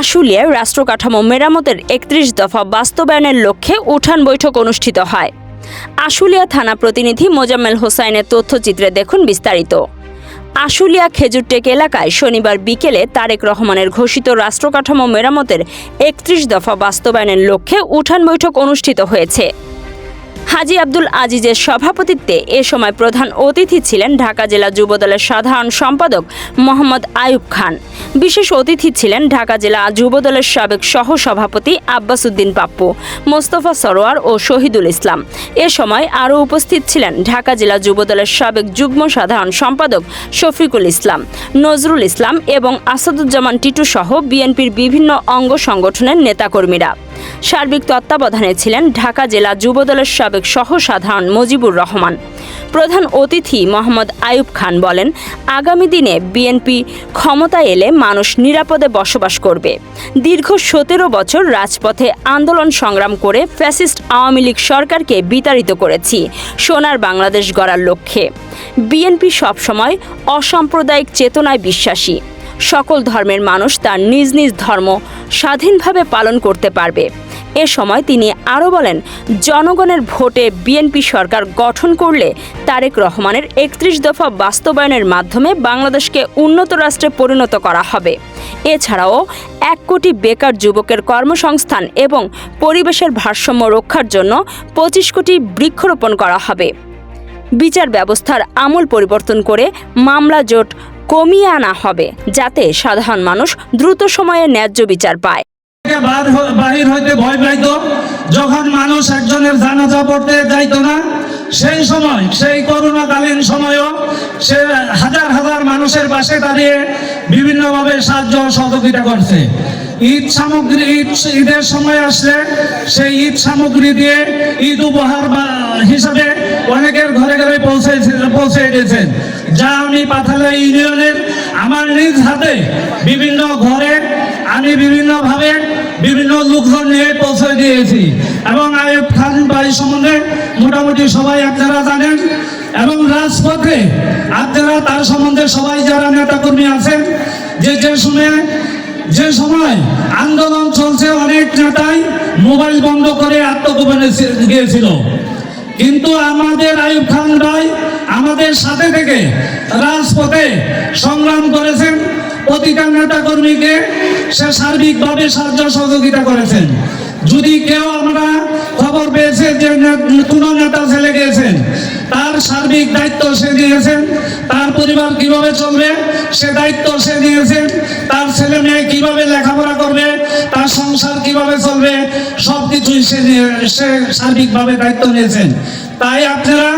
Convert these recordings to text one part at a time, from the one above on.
আশুলিয়ায় রাষ্ট্র কাঠামো মেরামতের একত্রিশ দফা বাস্তবায়নের লক্ষ্যে উঠান বৈঠক অনুষ্ঠিত হয়। আশুলিয়া থানা প্রতিনিধি মোজাম্মেল হোসাইনের তথ্যচিত্রে দেখুন বিস্তারিত। আশুলিয়া খেজুরটেক এলাকায় শনিবার বিকেলে তারেক রহমানের ঘোষিত রাষ্ট্রকাঠামো মেরামতের একত্রিশ দফা বাস্তবায়নের লক্ষ্যে উঠান বৈঠক অনুষ্ঠিত হয়েছে। হাজি আব্দুল আজিজের সভাপতিত্বে এ সময় প্রধান অতিথি ছিলেন ঢাকা জেলা যুবদলের সাধারণ সম্পাদক মোহাম্মদ আয়ুব খান। বিশেষ অতিথি ছিলেন ঢাকা জেলা যুবদলের সাবেক সহ সভাপতি আব্বাস উদ্দিন পাপ্পু মোস্তফা সরোয়ার ও শহীদুল ইসলাম। এ সময় আরও উপস্থিত ছিলেন ঢাকা জেলা যুবদলের সাবেক যুগ্ম সাধারণ সম্পাদক শফিকুল ইসলাম, নজরুল ইসলাম এবং আসাদুজ্জামান টিটু সহ বিএনপির বিভিন্ন অঙ্গ সংগঠনের নেতাকর্মীরা। সার্বিক তত্ত্বাবধানে ছিলেন ঢাকা জেলা যুবদলের সাবেক সহ সাধারণ মজিবুর রহমান। প্রধান অতিথি মোহাম্মদ আয়ুব খান বলেন, আগামী দিনে বিএনপি ক্ষমতায় এলে মানুষ নিরাপদে বসবাস করবে। দীর্ঘ সতেরো বছর রাজপথে আন্দোলন সংগ্রাম করে ফ্যাসিস্ট আওয়ামী লীগ সরকারকে বিতাড়িত করেছি, সোনার বাংলাদেশ গড়ার লক্ষ্যে। বিএনপি সবসময় অসাম্প্রদায়িক চেতনায় বিশ্বাসী। সকল ধর্মের মানুষ তার নিজ নিজ ধর্ম স্বাধীনভাবে পালন করতে পারবে। এ সময় তিনি আরও বলেন, জনগণের ভোটে বিএনপি সরকার গঠন করলে তারেক রহমানের একত্রিশ দফা বাস্তবায়নের মাধ্যমে বাংলাদেশকে উন্নত রাষ্ট্রে পরিণত করা হবে। এছাড়াও, এক কোটি বেকার যুবকের কর্মসংস্থান এবং পরিবেশের ভারসাম্য রক্ষার জন্য পঁচিশ কোটি বৃক্ষরোপণ করা হবে। বিচার ব্যবস্থার আমূল পরিবর্তন করে মামলা জোট কমিয়ে আনা হবে, যাতে সাধারণ মানুষ দ্রুত সময়ে ন্যায্য বিচার পায়। বাহির হইতে ভয় পাইতো যখন মানুষ একজনের জানাজা পড়তে যাইত না, সেই সময়, সেই করোনাকালীন সময়ও সে হাজার হাজার মানুষের পাশে দাঁড়িয়ে বিভিন্নভাবে সাহায্য সহযোগিতা করছে। ঈদ সামগ্রী, ঈদ ঈদের সময় আসলে সেই ঈদ সামগ্রী দিয়ে ঈদ উপহার বা হিসাবে অনেকের ঘরে ঘরে পৌঁছে পৌঁছে দিয়েছেন যা আমি পাথালা ইউনিয়নের আমার নিজ হাতে বিভিন্ন ঘরে আমি বিভিন্নভাবে বিভিন্ন লোকজন নিয়ে পৌঁছে দিয়েছি। এবং আয়ুব খান বাড়ি সম্বন্ধে মোটামুটি সবাই আপনারা জানেন এবং রাজপথে আপনারা তার সম্বন্ধে সবাই যারা নেতাকর্মী আছেন, যে যে সময় যে সময় আন্দোলন চলছে, অনেক নেতাই মোবাইল বন্ধ করে আত্মগোপনে গিয়েছিল। কিন্তু আমাদের আয়ুব খান ভাই আমাদের সাথে থেকে রাজপথে সংগ্রাম করেছেন। প্রতিটা নেতা কর্মীকে সে সার্বিকভাবে সাহায্য সহযোগিতা করেছেন। যদি কেউ আমরা খবর পেয়েছে যে কোনো নেতা ছেলে গিয়েছেন তার সার্বিক দায়িত্ব সে দিয়েছেন। তার পরিবার কীভাবে চলবে, সে দায়িত্ব সে দিয়েছেন। তার ছেলে মেয়ে কীভাবে লেখাপড়া করবে, তার সংসার কীভাবে চলবে সব কিছুই সে সে সার্বিকভাবে দায়িত্ব নিয়েছেন। তাই আপনারা,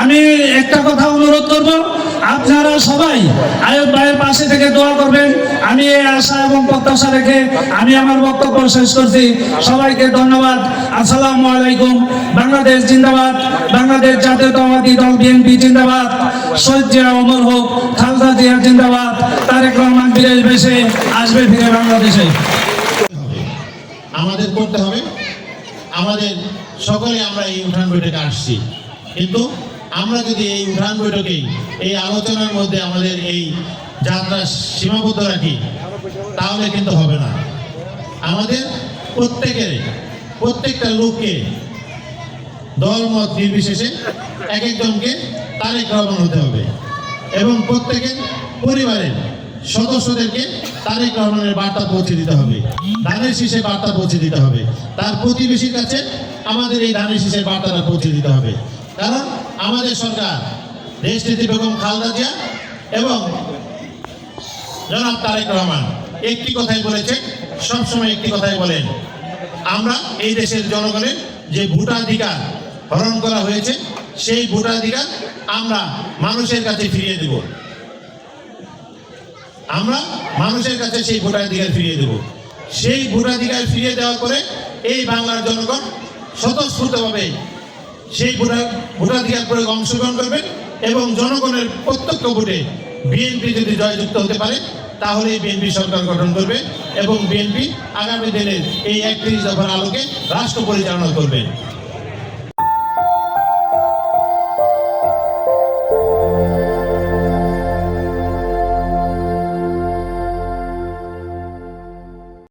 আমি একটা কথা অনুরোধ করব আপনারা সবাই আয়ুব ভাইয়ের পাশে থেকে দোয়া করবেন। আমি এই আশা এবং প্রত্যাশা রেখে আমি আমার বক্তব্য শেষ করছি। সবাইকে ধন্যবাদ। আসসালামু আলাইকুম। বাংলাদেশ জিন্দাবাদ। বাংলাদেশ জাতীয়তাবাদী দল বিএনপি জিন্দাবাদ। শহীদ জিয়া অমর হোক, খালদা জিয়া জিন্দাবাদ। তারেক রহমান বিদেশ বেশে আসবে ফিরে বাংলাদেশে। আমাদের করতে হবে। আমাদের সকলে আমরা এই উঠান বৈঠকে আসছি। কিন্তু আমরা যদি এই উঠান বৈঠকে, এই আলোচনার মধ্যে আমাদের এই যাত্রা সীমাবদ্ধ রাখি, তাহলে কিন্তু হবে না। আমাদের প্রত্যেকের, প্রত্যেকটা লোককে দলমত নির্বিশেষে এক একজনকে তারেক রহমান হতে হবে এবং প্রত্যেকের পরিবারের সদস্যদেরকে তারেক রহমানের বার্তা পৌঁছে দিতে হবে। ধানের শীষে বার্তা পৌঁছে দিতে হবে। তার প্রতিবেশীর কাছে আমাদের এই ধানের শীষের বার্তাটা পৌঁছে দিতে হবে। কারণ আমাদের সরকার দেশনীতি বেগম খালদা জিয়া এবং জনাব তারেক রহমান, একটি কথাই বলেছে, সবসময় একটি কথাই বলেন, আমরা এই দেশের জনগণের যে ভোটাধিকার হরণ করা হয়েছে, সেই ভোটাধিকার আমরা মানুষের কাছে ফিরিয়ে দেব। আমরা মানুষের কাছে সেই ভোটাধিকার ফিরিয়ে দেব। সেই ভোটাধিকার ফিরিয়ে দেওয়ার পরে এই বাংলার জনগণ স্বতঃস্ফূর্তভাবে সেই ভোটাধিকার প্রয়োগ অংশগ্রহণ করবেন এবং জনগণের প্রত্যক্ষ ভোটে বিএনপি যদি জয়যুক্ত হতে পারে তাহলে বিএনপি সরকার গঠন করবে এবং বিএনপি আগামী দিনের এই একত্রিশ দফার আলোকে রাষ্ট্র পরিচালনা করবে।